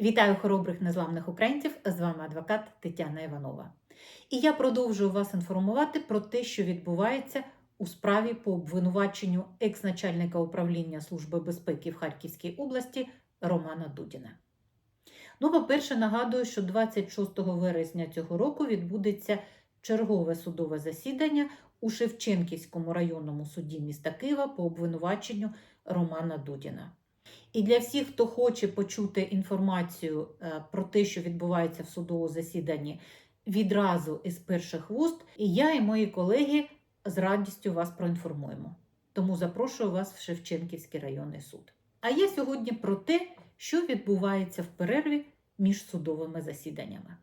Вітаю хоробрих незламних українців! З вами адвокат Тетяна Іванова. І я продовжую вас інформувати про те, що відбувається у справі по обвинуваченню екс-начальника управління Служби безпеки в Харківській області Романа Дудіна. Ну, по-перше, нагадую, що 26 вересня цього року відбудеться чергове судове засідання у Шевченківському районному суді міста Києва по обвинуваченню Романа Дудіна. І для всіх, хто хоче почути інформацію е, про те, що відбувається в судовому засіданні, відразу із перших вуст, і я і мої колеги з радістю вас проінформуємо. Тому запрошую вас в Шевченківський районний суд. А я сьогодні про те, що відбувається в перерві між судовими засіданнями.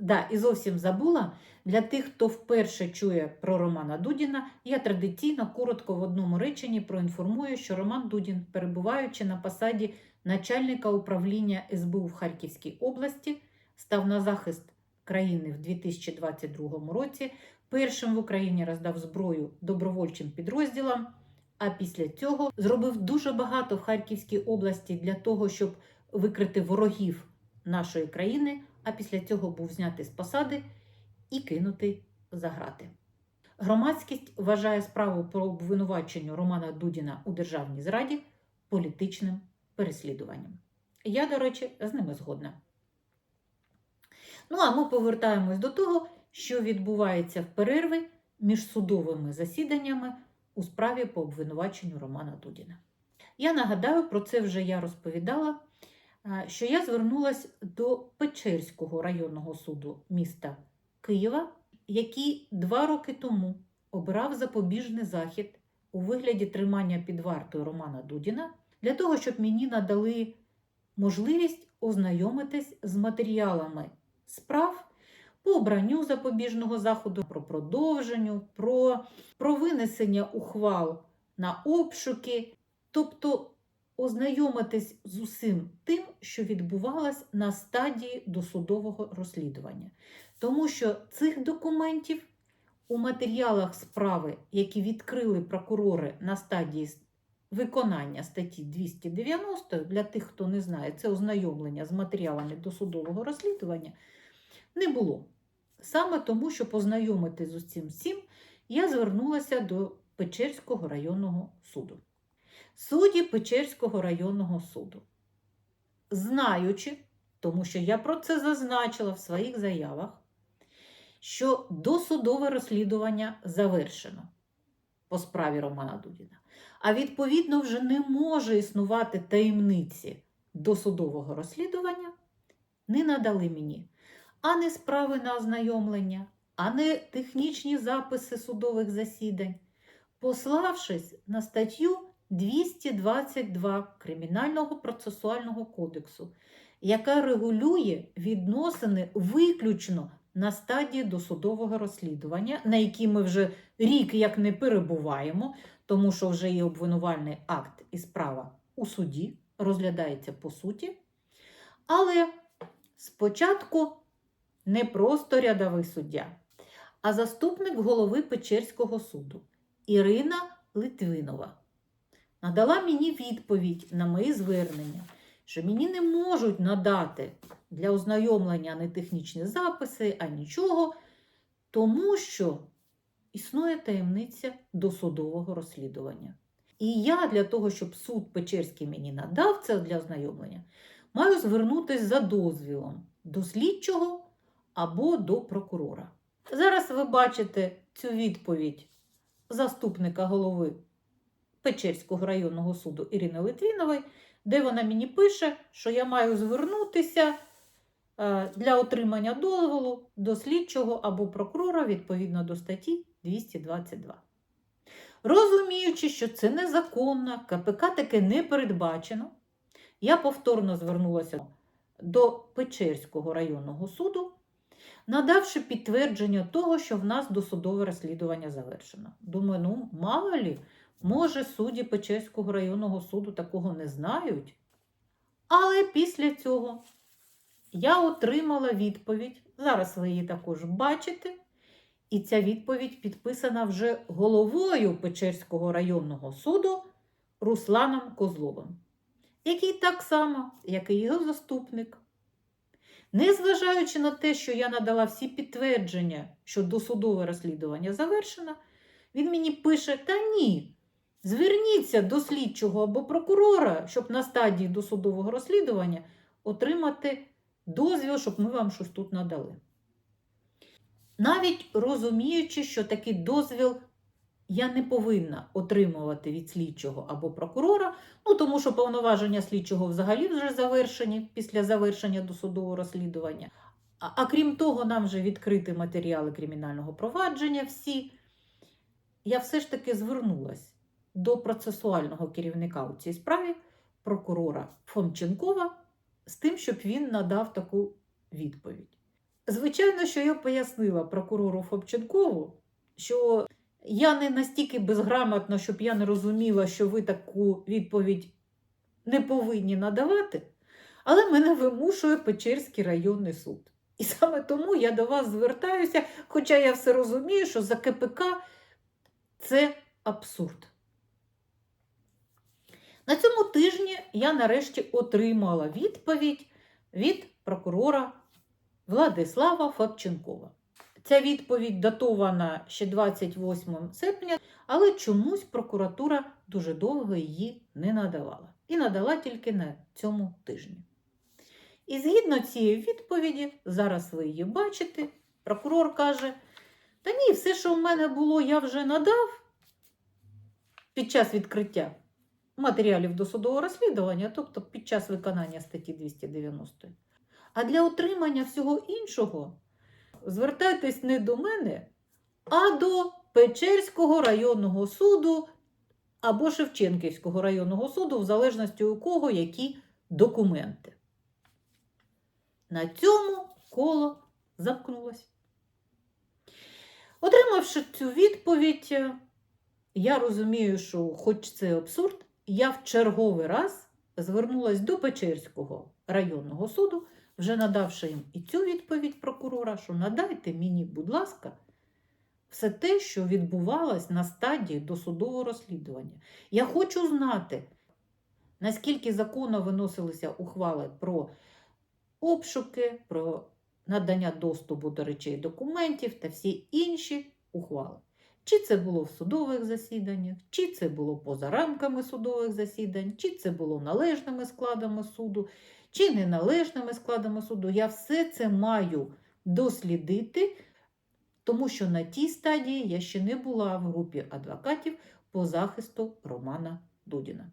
Да, і зовсім забула. Для тих, хто вперше чує про Романа Дудіна, я традиційно коротко в одному реченні проінформую, що Роман Дудін, перебуваючи на посаді начальника управління СБУ в Харківській області, став на захист країни в 2022 році. Першим в Україні роздав зброю добровольчим підрозділам. А після цього зробив дуже багато в Харківській області для того, щоб викрити ворогів нашої країни. А після цього був знятий з посади і кинутий за грати. Громадськість вважає справу про обвинувачення Романа Дудіна у державній зраді політичним переслідуванням. Я, до речі, з ними згодна. Ну, а ми повертаємось до того, що відбувається в перерви між судовими засіданнями у справі по обвинуваченню Романа Дудіна. Я нагадаю, про це вже я розповідала що я звернулася до Печерського районного суду міста Києва, який два роки тому обирав запобіжний захід у вигляді тримання під вартою Романа Дудіна для того, щоб мені надали можливість ознайомитись з матеріалами справ по обранню запобіжного заходу, про продовженню, про, про винесення ухвал на обшуки. Тобто ознайомитись з усім тим, що відбувалось на стадії досудового розслідування. Тому що цих документів у матеріалах справи, які відкрили прокурори на стадії виконання статті 290, для тих, хто не знає, це ознайомлення з матеріалами досудового розслідування, не було. Саме тому, щоб познайомитись з усім всім, я звернулася до Печерського районного суду судді Печерського районного суду. Знаючи, тому що я про це зазначила в своїх заявах, що досудове розслідування завершено по справі Романа Дудіна, а відповідно вже не може існувати таємниці досудового розслідування, не надали мені ані справи на ознайомлення, ані технічні записи судових засідань, пославшись на статтю 222 Кримінального процесуального кодексу, яка регулює відносини виключно на стадії досудового розслідування, на якій ми вже рік як не перебуваємо, тому що вже є обвинувальний акт і справа у суді, розглядається по суті. Але спочатку не просто рядовий суддя, а заступник голови Печерського суду Ірина Литвинова надала мені відповідь на мої звернення, що мені не можуть надати для ознайомлення не технічні записи, а нічого, тому що існує таємниця досудового розслідування. І я для того, щоб суд Печерський мені надав це для ознайомлення, маю звернутися за дозвілом до слідчого або до прокурора. Зараз ви бачите цю відповідь заступника голови Печерського районного суду Ірини Литвінової, де вона мені пише, що я маю звернутися е, для отримання дозволу до слідчого або прокурора відповідно до статті 222. Розуміючи, що це незаконно, КПК таке не передбачено, я повторно звернулася до Печерського районного суду, надавши підтвердження того, що в нас досудове розслідування завершено. Думаю, ну, мало лі, Може, судді Печерського районного суду такого не знають. Але після цього я отримала відповідь. Зараз ви її також бачите. І ця відповідь підписана вже головою Печерського районного суду Русланом Козловим, який так само, як і його заступник Незважаючи на те, що я надала всі підтвердження, що досудове розслідування завершено, він мені пише: Та ні, зверніться до слідчого або прокурора, щоб на стадії досудового розслідування отримати дозвіл, щоб ми вам щось тут надали. Навіть розуміючи, що такий дозвіл я не повинна отримувати від слідчого або прокурора, ну тому що повноваження слідчого взагалі вже завершені після завершення досудового розслідування. А, а крім того, нам вже відкриті матеріали кримінального провадження всі. Я все ж таки звернулась до процесуального керівника у цій справі, прокурора Фомченкова, з тим, щоб він надав таку відповідь. Звичайно, що я пояснила прокурору Фомченкову, що я не настільки безграмотна, щоб я не розуміла, що ви таку відповідь не повинні надавати, але мене вимушує Печерський районний суд. І саме тому я до вас звертаюся, хоча я все розумію, що за КПК це абсурд. На цьому тижні я нарешті отримала відповідь від прокурора Владислава Фабченкова. Ця відповідь датована ще 28 серпня, але чомусь прокуратура дуже довго її не надавала. І надала тільки на цьому тижні. І згідно цієї відповіді, зараз ви її бачите, прокурор каже: Та ні, все, що в мене було, я вже надав під час відкриття матеріалів досудового розслідування, тобто під час виконання статті 290. А для отримання всього іншого звертайтесь не до мене, а до Печерського районного суду або Шевченківського районного суду, в залежності у кого які документи. На цьому коло замкнулося. Отримавши цю відповідь, я розумію, що, хоч це абсурд, я в черговий раз звернулася до Печерського районного суду, вже надавши їм і цю відповідь прокурора, що надайте мені, будь ласка, все те, що відбувалось на стадії досудового розслідування. Я хочу знати, наскільки законно виносилися ухвали про обшуки, про надання доступу до речей документів та всі інші ухвали. Чи це було в судових засіданнях, чи це було поза рамками судових засідань, чи це було належними складами суду, чи неналежними складами суду. Я все це маю дослідити, тому що на тій стадії я ще не була в групі адвокатів по захисту Романа Дудіна.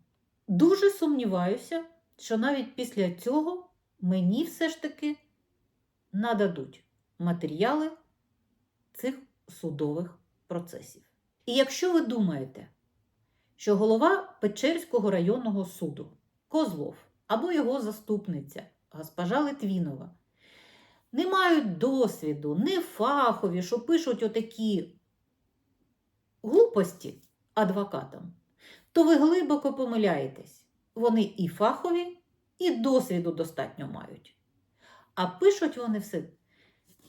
Дуже сумніваюся, що навіть після цього мені все ж таки нададуть матеріали цих судових процесів. І якщо ви думаєте, що голова Печерського районного суду Козлов або його заступниця госпожа Литвінова не мають досвіду, не фахові, що пишуть отакі глупості адвокатам, то ви глибоко помиляєтесь. Вони і фахові, і досвіду достатньо мають. А пишуть вони все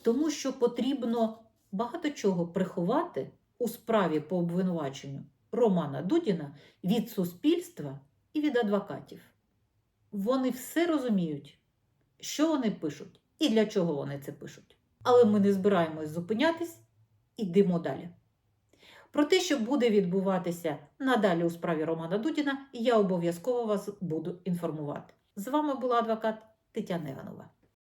тому, що потрібно багато чого приховати у справі по обвинуваченню Романа Дудіна від суспільства і від адвокатів. Вони все розуміють, що вони пишуть і для чого вони це пишуть. Але ми не збираємось зупинятись ідемо далі. Про те, що буде відбуватися надалі у справі Романа Дудіна, я обов'язково вас буду інформувати. З вами була адвокат Тетяна Іванова.